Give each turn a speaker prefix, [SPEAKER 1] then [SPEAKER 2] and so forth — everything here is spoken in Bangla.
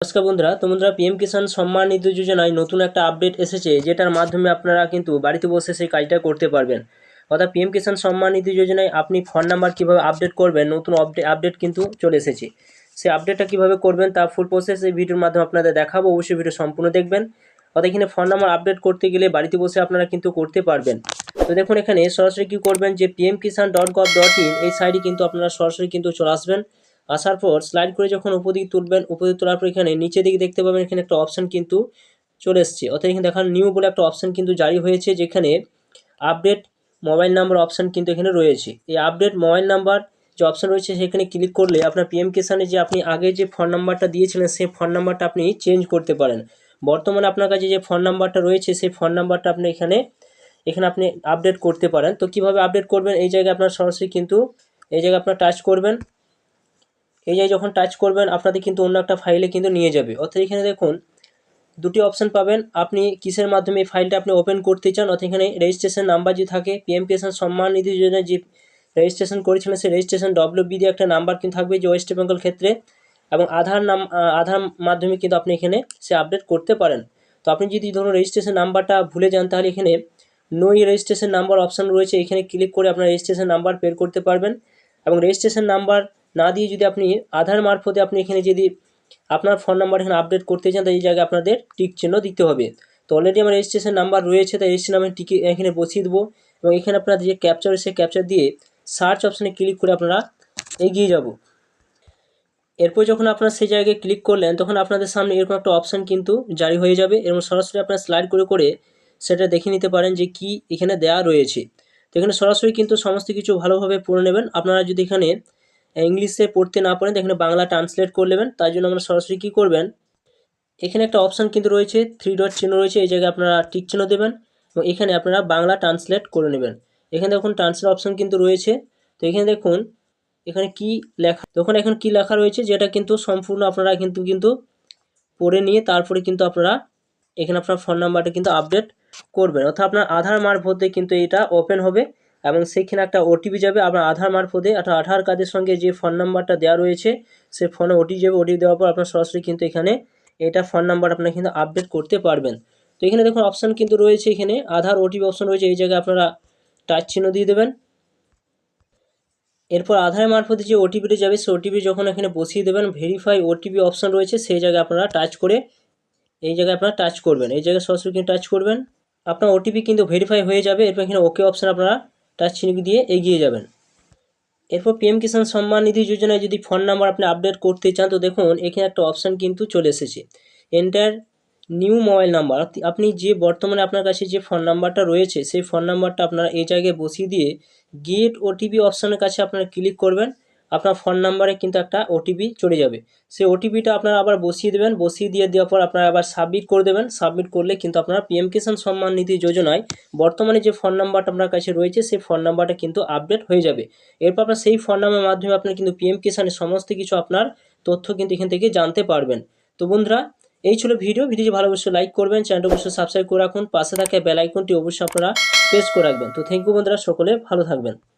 [SPEAKER 1] নমস্কার বন্ধুরা, তো বন্ধুরা পিএম কিষাণ সম্মান নিধি যোজনায় নতুন একটা আপডেট এসেছে, যেটার মাধ্যমে আপনারা কিন্তু বাড়িতে বসে সেই কাজটা করতে পারবেন। অর্থাৎ পিএম কিষাণ সম্মান নিধি যোজনায় আপনি ফোন নাম্বার কীভাবে আপডেট করবেন, নতুন আপডেট কিন্তু চলে এসেছে। সেই আপডেটটা কীভাবে করবেন, তা ফুল প্রসেস এই ভিডিওর মাধ্যমে আপনাদের দেখাবো, অবশ্যই ভিডিও সম্পূর্ণ দেখবেন। অর্থাৎ এখানে ফোন নাম্বার আপডেট করতে গেলে বাড়িতে বসে আপনারা কিন্তু করতে পারবেন। তো দেখুন এখানে সরাসরি কী করবেন যে PM Kisan dot gov dot in এই সাইটে কিন্তু আপনারা সরাসরি কিন্তু চলে আসবেন। আসার পর স্লাইড করে যখন উপর দিকে তুলবেন, উপর দিকে তোলার পর এখানে নিচে দিকে দেখতে পাবেন এখানে একটা অপশান কিন্তু চলে এসছে। অর্থাৎ এখানে দেখান নিউ বলে একটা অপশান কিন্তু জারি হয়েছে, যেখানে আপডেট মোবাইল নাম্বার অপশান কিন্তু এখানে রয়েছে। এই আপডেট মোবাইল নাম্বার যে অপশান রয়েছে, সেখানে ক্লিক করলে আপনার পিএম কিষানে যে আপনি আগে যে ফোন নাম্বারটা দিয়েছিলেন, সেই ফোন নাম্বারটা আপনি চেঞ্জ করতে পারেন। বর্তমানে আপনার কাছে যে ফোন নাম্বারটা রয়েছে, সেই ফোন নাম্বারটা আপনি এখানে এখানে আপনি আপডেট করতে পারেন। তো কীভাবে আপডেট করবেন? এই জায়গায় আপনার সরাসরি কিন্তু, এই জায়গায় আপনার টাচ করবেন। এই জায়গায় যখন টাচ করবেন, আপনাদের কিন্তু অন্য একটা ফাইলে কিন্তু নিয়ে যাবে। অর্থাৎ এখানে দেখুন, দুটি অপশান পাবেন। আপনি কিসের মাধ্যমে এই ফাইলটা আপনি ওপেন করতে চান? অর্থাৎ এখানে রেজিস্ট্রেশন নাম্বার যে থাকে পিএম কিষাণ সম্মান নিধি যোজনা যে রেজিস্ট্রেশন করেছিলেন, সেই রেজিস্ট্রেশন ডব্লিউ বি দিয়ে একটা নাম্বার কিন্তু থাকবে যে ওয়েস্ট বেঙ্গল ক্ষেত্রে। এবং আধার নাম, আধার মাধ্যমে কিন্তু আপনি এখানে সে আপডেট করতে পারেন। তো আপনি যদি ধরুন রেজিস্ট্রেশন নাম্বারটা ভুলে যান, তাহলে এখানে নো রেজিস্ট্রেশন নাম্বার অপশান রয়েছে। এখানে ক্লিক করে আপনার রেজিস্ট্রেশন নাম্বার বের করতে পারবেন। এবং রেজিস্ট্রেশন নাম্বার না দিয়ে যদি আপনি আধার মারফতে আপনি এখানে যদি আপনার ফোন নাম্বার এখানে আপডেট করতে চান তাই এই জায়গায় আপনাদের টিক চিহ্ন দিতে হবে। তো অলরেডি আমার রেজিস্ট্রেশন নাম্বার রয়েছে, তাই রেজিস্ট্রেশন নাম্বার টিকে এখানে বসিয়ে দেবো এবং এখানে আপনার যে ক্যাপচার রয়েছে ক্যাপচার দিয়ে সার্চ অপশানে ক্লিক করে আপনারা এগিয়ে যাব। এরপর যখন আপনারা সেই জায়গায় ক্লিক করলেন, তখন আপনাদের সামনে এরকম একটা অপশান কিন্তু জারি হয়ে যাবে এবং সরাসরি আপনারা স্লাইড করে করে সেটা দেখে নিতে পারেন যে কি এখানে দেয়া রয়েছে। তো এখানে সরাসরি কিন্তু সমস্ত কিছু ভালোভাবে পড়ে নেবেন। আপনারা যদি এখানে ইংলিশে পড়তে না পারেন, এখানে বাংলা ট্রান্সলেট করে নেবেন। তাই জন্য আপনারা সরাসরি কী করবেন? এখানে একটা অপশান কিন্তু রয়েছে থ্রি ডট চিহ্ন রয়েছে, এই জায়গায় আপনারা টিক চিহ্ন দেবেন এবং এখানে আপনারা বাংলা ট্রান্সলেট করে নেবেন। এখানে দেখুন ট্রান্সলেট অপশান কিন্তু রয়েছে। তো এখানে দেখুন, এখানে কি লেখা তখন এখন কি লেখা রয়েছে, যেটা কিন্তু সম্পূর্ণ আপনারা কিন্তু কিন্তু পড়ে নিয়ে তারপরে কিন্তু আপনারা এখানে আপনার ফোন নাম্বারটা কিন্তু আপডেট করবেন। অর্থাৎ আপনার আধার মারফতে কিন্তু এটা ওপেন হবে। এবং সেইখানে একটা ওটিপি যাবে, আপনার আধার মারফতে। অর্থাৎ আধার কার্ডের সঙ্গে যে ফোন নাম্বারটা দেওয়া রয়েছে, সে ফোনে ওটিপি যাবে ওটিপি দেওয়ার পর আপনার সরাসরি কিন্তু এখানে এটা ফোন নাম্বার আপনারা কিন্তু আপডেট করতে পারবেন। তো এখানে দেখুন অপশান কিন্তু রয়েছে এখানে। আধার ওটিপি অপশান রয়েছে, এই জায়গায় আপনারা টাচ চিহ্ন দিয়ে দেবেন। এরপর আধার মারফতে যে ওটিপিটি যাবে সেই ওটিপি যখন এখানে বসিয়ে দেবেন ভেরিফাই ওটিপি অপশান রয়েছে, সেই জায়গায় আপনারা টাচ করে, এই জায়গায় আপনারা টাচ করবেন। এই জায়গায় সরাসরি কিন্তু টাচ করবেন। আপনার ওটিপি কিন্তু ভেরিফাই হয়ে যাবে, এরপর এখানে ওকে অপশান আপনারা টাচ চিহ্ন দিয়ে এগিয়ে যাবেন। এরপর পিএম কিষাণ সম্মান নিধি যোজনায় যদি ফোন নাম্বার আপনি আপডেট করতে চান, তো দেখুন, এখানে একটা অপশান কিন্তু চলে এসেছে। এন্টার নিউ মোবাইল নাম্বার আপনি যে বর্তমানে আপনার কাছে যে ফোন নাম্বারটা রয়েছে, সেই ফোন নাম্বারটা আপনারা এই জায়গায় বসিয়ে দিয়ে গেট ওটিপি অপশানের কাছে আপনারা ক্লিক করবেন। আপনার ফোন নাম্বারে কিন্তু একটা ওটিপি চলে যাবে। সেই ওটিপিটা আপনারা আবার বসিয়ে দেবেন। বসিয়ে দিয়ে দেওয়ার পর আপনারা আবার সাবমিট করে দেবেন। সাবমিট করলে কিন্তু আপনারা পিএম কিষাণ সম্মান নিধি যোজনায় বর্তমানে যে ফোন নাম্বারটা আপনার কাছে রয়েছে, সেই ফোন নাম্বারটা কিন্তু আপডেট হয়ে যাবে। এরপর আপনার সেই ফোন নাম্বারের মাধ্যমে আপনি কিন্তু পিএম কিষাণের সমস্ত কিছু আপনার তথ্য কিন্তু এখান থেকে জানতে পারবেন। তো বন্ধুরা, এই ছিল ভিডিও। ভিডিওটি ভালো অবশ্যই লাইক করবেন। চ্যানেলটা অবশ্যই সাবস্ক্রাইব করে রাখুন। পাশে থাকা বেল আইকনটি অবশ্যই আপনারা প্রেস করে রাখবেন। তো থ্যাংক ইউ বন্ধুরা। সকলে ভালো থাকবেন।